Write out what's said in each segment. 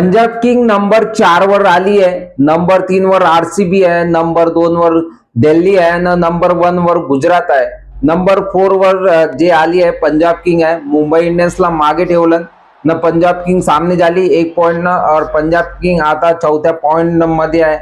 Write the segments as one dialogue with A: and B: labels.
A: Punjab king number चार वर आली आहे नंबर तीन वर आरसीबी आहे नंबर दोन वर दिल्ली आहे ना नंबर वन वर गुजरात आहे नंबर फोर वर जे आली आहे पंजाब किंग आहे मुंबई इंडियन्सला मागे ठेवलं न पंजाब किंग सामने झाली एक पॉईंट न और पंजाब किंग आता चौथ्या पॉईंटमध्ये आहे.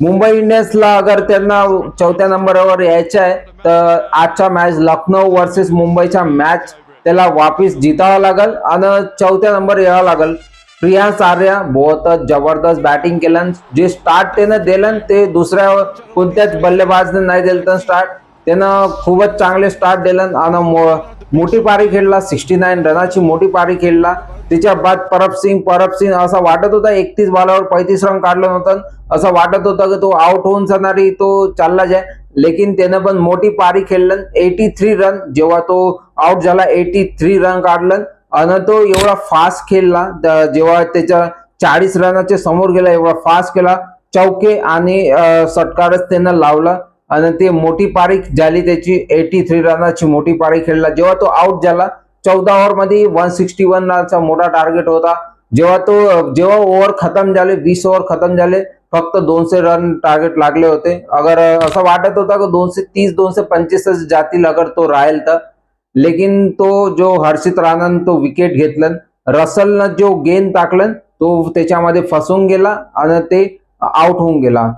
A: मुंबई इंडियन्सला अगर त्यांना चौथ्या नंबरवर यायचं आहे तर आजचा मॅच लखनौ वर्सेस मुंबईचा मॅच त्याला वापिस जितावा लागल आणि चौथ्या नंबर यावं लागल. प्रियांश आर्य बहुत जबरदस्त बॅटिंग केलं जे स्टार्ट त्यानं दिलं ते दुसऱ्या कोणत्याच बल्लेबाजने नाही दिलं तर स्टार्ट त्यानं खूपच चांगले स्टार्ट दिलं आणि मो- मोठी पारी खेळला सिक्स्टी नाईन रनाची मोठी पारी खेळला. त्याच्या बाद परब सिंग परब सिंग असं वाटत होता एकतीस बॉलावर पैतीस रन काढलं नव्हतं. असं वाटत होतं की तो आउट होऊन जाणारी तो चालला जाय. लेकिन त्यानं पण मोठी पारी खेळलं एटी थ्री रन जेव्हा तो आउट झाला एटी थ्री रन काढलं. आणि तो एवढा फास्ट खेळला. जेव्हा त्याच्या चाळीस रनाच्या समोर गेला एवढा फास्ट केला. चौके आणि सटकारच षटकारच लावला. आणि ते मोठी पारी झाली त्याची एटी थ्री रनाची मोठी पारी खेळला. जेव्हा तो आउट झाला चौदा ओव्हरमध्ये वन सिक्स्टी वन रनचा मोठा टार्गेट होता. जेव्हा तो जेव्हा ओव्हर खतम झाले वीस ओव्हर खतम झाले फक्त दोनशे रन टार्गेट लागले होते. अगर असं वाटत होता की दोनशे तीस दोनशे पंचवीस जातील अगर तो राहील तर. लेकिन तो जो हर्षित राणानं तो विकेट घेतलं रसलनं जो गेंद टाकलं तो त्याच्यामध्ये फसून गेला आणि ते आउट होऊन गेला.